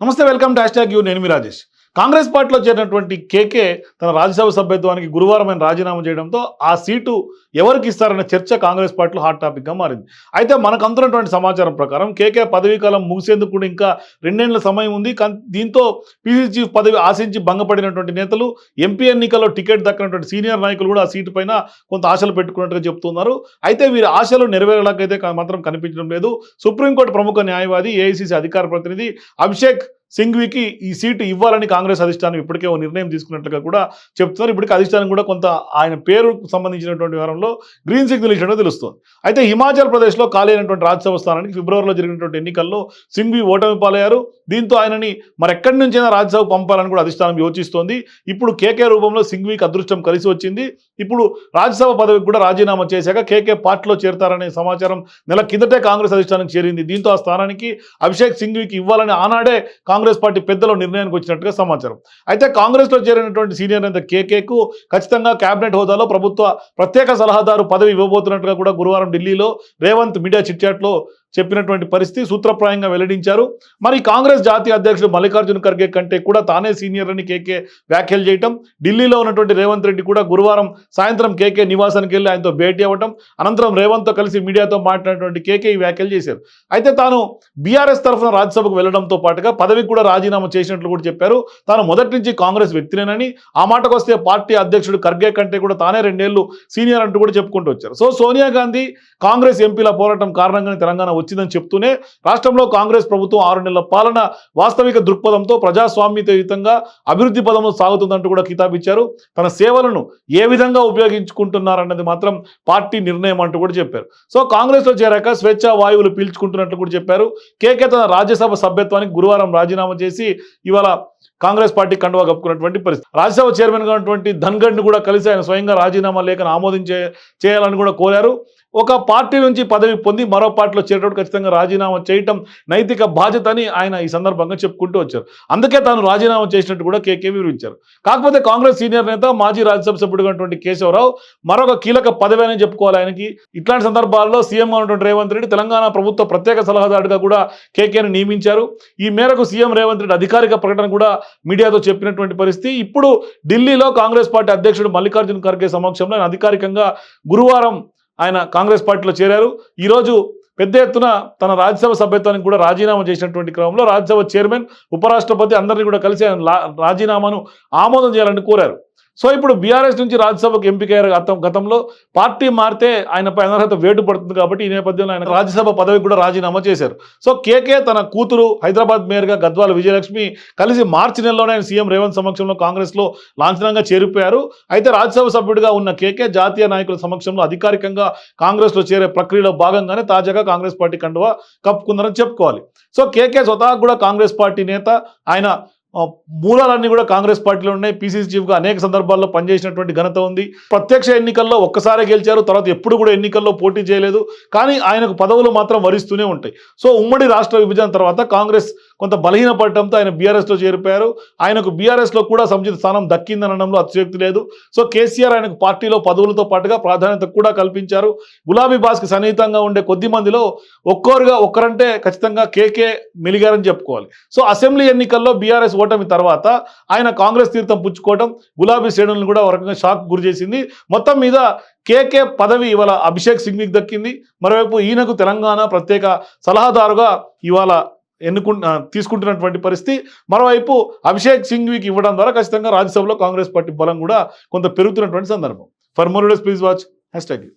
నమస్తే welcome to hash you నేను మీ రాజేష్ కాంగ్రెస్ పార్టీలో చేరినటువంటి కేకే తన రాజ్యసభ సభ్యత్వానికి గురువారం ఆయన రాజీనామా చేయడంతో ఆ సీటు ఎవరికి ఇస్తారన్న చర్చ కాంగ్రెస్ పార్టీలో హాట్ టాపిక్గా మారింది. అయితే మనకు అందుతున్నటువంటి సమాచారం ప్రకారం కేకే పదవీ కాలం ముగిసేందుకు కూడా ఇంకా రెండేళ్ళ సమయం ఉంది. దీంతో పీసీ చీఫ్ పదవి ఆశించి భంగపడినటువంటి నేతలు ఎంపీ ఎన్నికల్లో టికెట్ దక్కినటువంటి సీనియర్ నాయకులు కూడా ఆ సీటు పైన కొంత ఆశలు పెట్టుకున్నట్టుగా చెప్తున్నారు. అయితే వీరి ఆశలు నెరవేరలాగైతే మాత్రం కనిపించడం లేదు. సుప్రీంకోర్టు ప్రముఖ న్యాయవాది ఏఐసీసీ అధికార ప్రతినిధి అభిషేక్ సింఘ్వికి ఈ సీటు ఇవ్వాలని కాంగ్రెస్ అధిష్టానం ఇప్పటికే ఓ నిర్ణయం తీసుకున్నట్లుగా కూడా చెప్తున్నారు. ఇప్పటికే అధిష్టానం కూడా కొంత ఆయన పేరుకు సంబంధించినటువంటి వ్యవహారంలో గ్రీన్ సిగ్నల్ ఇచ్చినట్టు తెలుస్తుంది. అయితే హిమాచల్ ప్రదేశ్లో ఖాళీ అయినటువంటి రాజ్యసభ స్థానానికి ఫిబ్రవరిలో జరిగినటువంటి ఎన్నికల్లో సింఘ్వి ఓటమి పాలయ్యారు. దీంతో ఆయనని మరెక్కడి నుంచైనా రాజ్యసభ పంపాలని కూడా అధిష్టానం యోచిస్తోంది. ఇప్పుడు కేకే రూపంలో సింఘ్వికి అదృష్టం కలిసి వచ్చింది. ఇప్పుడు రాజ్యసభ పదవికి కూడా రాజీనామా చేశాక కేకే పార్టీలో చేరతారనే సమాచారం నెల కిందటే కాంగ్రెస్ అధిష్టానం చేరింది. దీంతో ఆ స్థానానికి అభిషేక్ సింఘ్వికి ఇవ్వాలని ఆనాడే కాంగ్రెస్ పార్టీ పెద్దలు నిర్ణయానికి వచ్చినట్టుగా సమాచారం. అయితే కాంగ్రెస్లో చేరినటువంటి సీనియర్ నేత కేకేకు ఖచ్చితంగా కేబినెట్ హోదాలో ప్రభుత్వ ప్రత్యేక సలహాదారు పదవి ఇవ్వబోతున్నట్టుగా కూడా గురువారం ఢిల్లీలో రేవంత్ మీడియా చిట్చాట్లో చెప్పినటువంటి పరిస్థితి సూత్రప్రాయంగా వెల్లడించారు. మరి కాంగ్రెస్ జాతీయ అధ్యక్షుడు మల్లికార్జున ఖర్గే కంటే కూడా తానే సీనియర్ అని కేకే వ్యాఖ్యలు చేయటం ఢిల్లీలో ఉన్నటువంటి రేవంత్ రెడ్డి కూడా గురువారం సాయంత్రం కేకే నివాసానికి వెళ్ళి ఆయనతో భేటీ అవ్వటం అనంతరం రేవంత్తో కలిసి మీడియాతో మాట్లాడినటువంటి కేకే ఈ వ్యాఖ్యలు చేశారు. అయితే తాను బీఆర్ఎస్ తరఫున రాజ్యసభకు వెళ్ళడంతో పాటుగా పదవికి కూడా రాజీనామా చేసినట్లు కూడా చెప్పారు. తాను మొదటి నుంచి కాంగ్రెస్ వ్యక్తినేనని ఆ మాటకు వస్తే పార్టీ అధ్యక్షుడు ఖర్గే కంటే కూడా తానే రెండేళ్ళు సీనియర్ అంటూ కూడా చెప్పుకుంటూ వచ్చారు. సో సోనియా గాంధీ కాంగ్రెస్ ఎంపీల పోరాటం కారణంగానే తెలంగాణ వచ్చిందని చెప్తూనే రాష్ట్రంలో కాంగ్రెస్ ప్రభుత్వం ఆరు నెలల పాలన వాస్తవిక దృక్పథంతో ప్రజాస్వామ్యతయుతంగా అభివృద్ధి పదంలో సాగుతుందంటూ కూడా కితాబిచ్చారు. తన సేవలను ఏ విధంగా ఉపయోగించుకుంటున్నారన్నది మాత్రం పార్టీ నిర్ణయం అంటూ కూడా చెప్పారు. సో కాంగ్రెస్లో చేరాక స్వేచ్ఛ వాయువులు పీల్చుకుంటున్నట్లు కూడా చెప్పారు. కేకే తన రాజ్యసభ సభ్యత్వానికి గురువారం రాజీనామా చేసి ఇవాళ కాంగ్రెస్ పార్టీ కండువా కప్పుకున్నటువంటి పరిస్థితి. రాజ్యసభ చైర్మన్గా ఉన్నటువంటి ధన్గడ్ని కూడా కలిసి ఆయన స్వయంగా రాజీనామా లేఖను ఆమోదించే చేయాలని కూడా కోరారు. ఒక పార్టీ నుంచి పదవి పొంది మరో పార్టీలో చేరేటప్పుడు ఖచ్చితంగా రాజీనామా చేయటం నైతిక బాధ్యత అని ఆయన ఈ సందర్భంగా చెప్పుకుంటూ వచ్చారు. అందుకే తాను రాజీనామా చేసినట్టు కూడా కేకే వివరించారు. కాకపోతే కాంగ్రెస్ సీనియర్ నేత మాజీ రాజ్యసభ సభ్యుడుగా కేశవరావు మరొక కీలక పదవి అని చెప్పుకోవాలి ఆయనకి. ఇట్లాంటి సందర్భాల్లో సీఎంగా ఉన్నటువంటి రేవంత్ రెడ్డి తెలంగాణ ప్రభుత్వ ప్రత్యేక సలహాదారుగా కూడా కేకేని నియమించారు. ఈ మేరకు సీఎం రేవంత్ రెడ్డి అధికారిక ప్రకటన కూడా మీడియాతో చెప్పినటువంటి పరిస్థితి. ఇప్పుడు ఢిల్లీలో కాంగ్రెస్ పార్టీ అధ్యక్షుడు మల్లికార్జున్ ఖర్గే సమక్షంలో ఆయన అధికారికంగా గురువారం ఆయన కాంగ్రెస్ పార్టీలో చేరారు. ఈరోజు పెద్ద ఎత్తున తన రాజ్యసభ సభ్యత్వానికి కూడా రాజీనామా చేసినటువంటి క్రమంలో రాజ్యసభ చైర్మన్ ఉపరాష్ట్రపతి అందరినీ కూడా కలిసి ఆయన లా- రాజీనామాను ఆమోదం చేయాలని కోరారు. సో ఇప్పుడు బీఆర్ఎస్ నుంచి రాజ్యసభకు ఎంపికయ్యారు గతం గతంలో. పార్టీ మారితే ఆయనపై అనర్హత వేటు పడుతుంది కాబట్టి ఈ నేపథ్యంలో ఆయన రాజ్యసభ పదవికి కూడా రాజీనామా చేశారు. సో కేకే తన కూతురు హైదరాబాద్ మేయర్గా గద్వాల విజయలక్ష్మి కలిసి మార్చి నెలలోనే ఆయన సీఎం రేవంత్ సమక్షంలో కాంగ్రెస్లో లాంఛనంగా చేరిపోయారు. అయితే రాజ్యసభ సభ్యుడిగా ఉన్న కేకే జాతీయ నాయకుల సమక్షంలో అధికారికంగా కాంగ్రెస్లో చేరే ప్రక్రియలో భాగంగానే తాజాగా కాంగ్రెస్ పార్టీ కండువా కప్పుకుందని చెప్పుకోవాలి. సో కేకే స్వతహా కూడా కాంగ్రెస్ పార్టీ నేత. ఆయన మూలాలన్నీ కూడా కాంగ్రెస్ పార్టీలో ఉన్నాయి. పీసీసీ చీఫ్గా అనేక సందర్భాల్లో పనిచేసినటువంటి ఘనత ఉంది. ప్రత్యక్ష ఎన్నికల్లో ఒక్కసారే గెలిచారు. తర్వాత ఎప్పుడు కూడా ఎన్నికల్లో పోటీ చేయలేదు. కానీ ఆయనకు పదవులు మాత్రం వరిస్తూనే ఉంటాయి. సో ఉమ్మడి రాష్ట్ర విభజన తర్వాత కాంగ్రెస్ కొంత బలహీనపడటంతో ఆయన బీఆర్ఎస్లో చేరిపోయారు. ఆయనకు బీఆర్ఎస్లో కూడా సముచిత స్థానం దక్కిందనడంలో అతిశక్తి లేదు. సో కేసీఆర్ ఆయనకు పార్టీలో పదవులతో పాటుగా ప్రాధాన్యత కూడా కల్పించారు. గులాబీ బాస్కి సన్నిహితంగా ఉండే కొద్ది మందిలో ఒక్కోరుగా ఒక్కరంటే ఖచ్చితంగా కేకే మెలిగారని చెప్పుకోవాలి. సో అసెంబ్లీ ఎన్నికల్లో బీఆర్ఎస్ ఓటమి తర్వాత ఆయన కాంగ్రెస్ తీర్థం పుచ్చుకోవడం గులాబీ శ్రేణులను కూడా ఒక రకంగా షాక్ గురి చేసింది. మొత్తం మీద కేకే పదవి ఇవాళ అభిషేక్ సింగ్కి దక్కింది. మరోవైపు ఈయనకు తెలంగాణ ప్రత్యేక సలహాదారుగా ఇవాళ ఎన్నుకు తీసుకుంటున్నటువంటి పరిస్థితి. మరోవైపు అభిషేక్ సింఘ్వికి ఇవ్వడం ద్వారా ఖచ్చితంగా రాజ్యసభలో కాంగ్రెస్ పార్టీ బలం కూడా కొంత పెరుగుతున్నటువంటి సందర్భం. For more days please watch hashtag